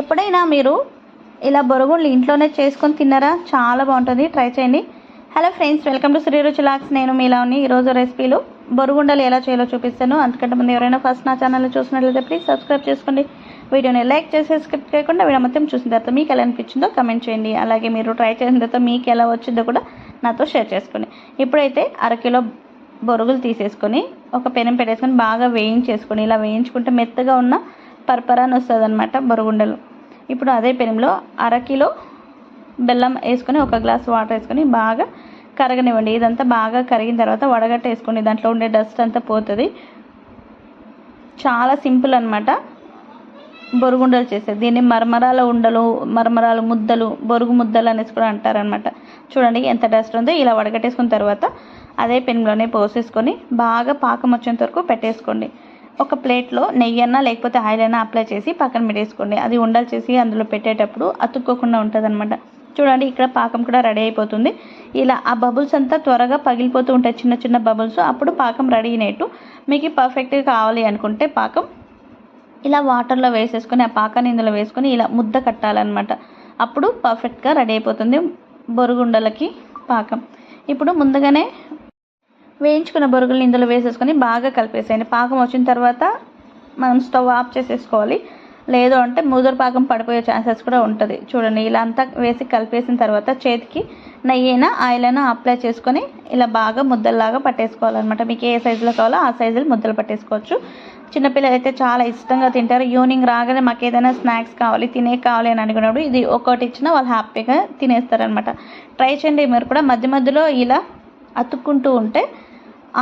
ఎప్పుడైనా మీరు ఇలా బొరుగుళ్ళు ఇంట్లోనే చేసుకొని తిన్నారా? చాలా బాగుంటుంది. ట్రై చేయండి. Hello friends welcome to Shri రుచిలాక్స్ నేను మీలాని ఈరోజు రెసిపీలు బొరుగుండలు ఎలా చేయాలో చూపిస్తాను. అందుకంటే ముందు ఎవరైనా ఫస్ట్ నా ఛానల్ చూసినట్లయితే ప్లీజ్ సబ్స్క్రైబ్ చేసుకోండి. వీడియోని లైక్ చేసి స్కిప్ చేయకుండా వీడియో మొత్తం చూసిన తర్వాత మీకు ఎలా అనిపించిందో కమెంట్ చేయండి. అలాగే మీరు ట్రై చేసిన తర్వాత మీకు ఎలా వచ్చిందో కూడా నాతో షేర్ చేసుకోండి. ఇప్పుడైతే అరకిలో బొరుగులు తీసేసుకొని ఒక పెనం పెట్టేసుకొని బాగా వేయించేసుకొని ఇలా వేయించుకుంటే మెత్తగా ఉన్న పరపరాని వస్తుంది అనమాట బొరుగుండలు. ఇప్పుడు అదే పెనంలో అరకిలో బెల్లం వేసుకొని ఒక గ్లాస్ వాటర్ వేసుకొని బాగా కరగనివ్వండి. ఇదంతా బాగా కరిగిన తర్వాత వడగట్ట వేసుకోండి. దాంట్లో ఉండే డస్ట్ అంతా పోతుంది. చాలా సింపుల్ అనమాట బొరుగుండలు చేసేది. దీన్ని మరమరాల ఉండలు మరమరాల ముద్దలు బొరుగు ముద్దలు అనేసి కూడా అంటారనమాట చూడండి ఎంత డస్ట్ ఉందో ఇలా వడగట్టేసుకున్న తర్వాత అదే పెన్లోనే పోసేసుకొని బాగా పాకం వచ్చేంత వరకు పెట్టేసుకోండి. ఒక ప్లేట్లో నెయ్యి అన్నా లేకపోతే ఆయిల్ అయినా అప్లై చేసి పక్కన పెట్టేసుకోండి. అది ఉండలు చేసి అందులో పెట్టేటప్పుడు అతుక్కోకుండా ఉంటుంది అనమాట చూడండి ఇక్కడ పాకం కూడా రెడీ అయిపోతుంది. ఇలా ఆ బబుల్స్ అంతా త్వరగా పగిలిపోతూ ఉంటాయి. చిన్న చిన్న బబుల్స్. అప్పుడు పాకం రెడీ అయినట్టు మీకు పర్ఫెక్ట్గా కావాలి అనుకుంటే పాకం ఇలా వాటర్లో వేసేసుకొని ఆ పాకాన్ని ఇందులో వేసుకొని ఇలా ముద్ద కట్టాలన్నమాట. అప్పుడు పర్ఫెక్ట్గా రెడీ అయిపోతుంది బొరుగుండలకి పాకం. ఇప్పుడు ముందుగానే వేయించుకున్న బొరుగులు ఇందులో వేసేసుకొని బాగా కలిపేసేయండి. పాకం వచ్చిన తర్వాత మనం స్టవ్ ఆఫ్ చేసేసుకోవాలి. లేదు అంటే ముదురు పాకం పడిపోయే ఛాన్సెస్ కూడా ఉంటుంది. చూడండి ఇలా అంతా వేసి కలిపేసిన తర్వాత చేతికి నెయ్యి అయినా ఆయిల్ అయినా అప్లై చేసుకొని ఇలా బాగా ముద్దల్లాగా పట్టేసుకోవాలన్నమాట. మీకు ఏ సైజులో కావాలో ఆ సైజులో ముద్దలు పట్టేసుకోవచ్చు. చిన్నపిల్లలు అయితే చాలా ఇష్టంగా తింటారు. ఈవినింగ్ రాగానే మాకు ఏదైనా స్నాక్స్ కావాలి తినే కావాలి అని అనుకున్నప్పుడు ఇది ఒకటి ఇచ్చినా వాళ్ళు హ్యాపీగా తినేస్తారనమాట ట్రై చేయండి మీరు కూడా. మధ్య మధ్యలో ఇలా అతుక్కుంటూ ఉంటే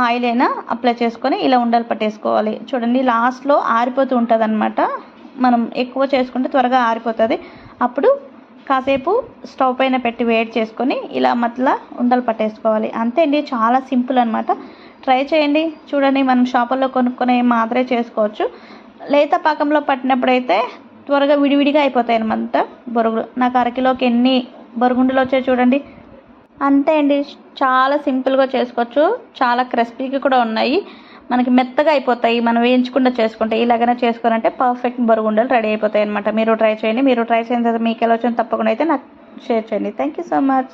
ఆయిల్ అయినా అప్లై చేసుకొని ఇలా ఉండలు పట్టేసుకోవాలి. చూడండి లాస్ట్లో ఆరిపోతూ ఉంటుంది అనమాట మనం ఎక్కువ చేసుకుంటే త్వరగా ఆరిపోతుంది. అప్పుడు కాసేపు స్టవ్ పైన పెట్టి వేడి చేసుకొని ఇలా మట్ల ఉండలు పట్టేసుకోవాలి. అంతే అండి చాలా సింపుల్ అనమాట ట్రై చేయండి. చూడండి మనం షాపుల్లో కొనుక్కునే మాత్రమే చేసుకోవచ్చు. లేత పాకంలో పట్టినప్పుడైతే త్వరగా విడివిడిగా అయిపోతాయి అనమాట బొరుగులు. నాకు అరకిలోకి ఎన్ని బొరుగుండలు వచ్చాయి చూడండి. అంతే అండి. చాలా సింపుల్గా చేసుకోవచ్చు. చాలా క్రిస్పీగా కూడా ఉన్నాయి. మనకి మెత్తగా అయిపోతాయి. మనం వేయించకుండా చేసుకుంటే ఇలాగనే చేసుకోనంటే పర్ఫెక్ట్ బరుగుండలు రెడీ అయిపోతాయి అనమాట మీరు ట్రై చేయండి. మీరు ట్రై చేసిన తర్వాత మీకు ఎలా వచ్చిందో తప్పకుండా అయితే నాకు షేర్ చేయండి. Thank you so much